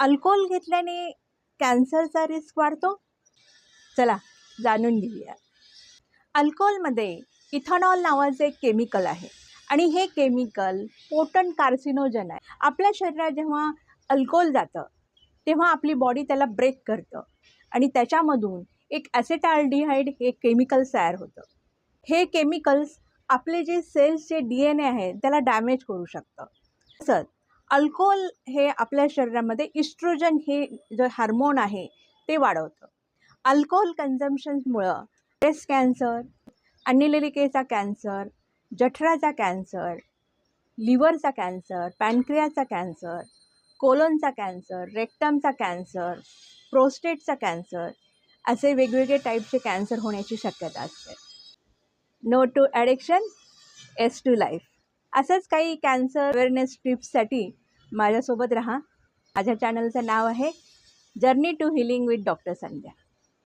Alcohol घेतल्याने कॅन्सरचा risk वाढतो? चला जाणून घेऊया. अल्कोहोलमध्ये इथनॉल नावाचं एक केमिकल आहे आणि हे केमिकल पोटन कार्सिनोजन आहे. आपल्या शरीरात जेव्हा अल्कोहोल जातं तेव्हा आपली बॉडी त्याला ब्रेक करतं आणि त्याच्यामधून एक ॲसेटाल्डिहाईड हे केमिकल्स तयार होतं. हे केमिकल्स आपले जे सेल्सचे डी एन ए आहे त्याला डॅमेज करू शकतं. तसंच अल्कोहोल हे आपल्या शरीरामध्ये इस्ट्रोजन हे जे हार्मोन आहे ते वाढवतं. अल्कोहोल कन्झम्शनमुळं ब्रेस्ट कॅन्सर अन्नलिकेचा कॅन्सर जठराचा कॅन्सर लिव्हरचा कॅन्सर पॅनक्रियाचा कॅन्सर कोलनचा कॅन्सर रेक्टमचा कॅन्सर प्रोस्टेटचा कॅन्सर असे वेगवेगळे टाईपचे कॅन्सर होण्याची शक्यता असते. No to addiction yes to life. असंच काही कॅन्सर अवेअरनेस टिप्ससाठी माझ्यासोबत राहा. माझ्या चॅनलचं नाव आहे journey to healing with doctor Sandhya.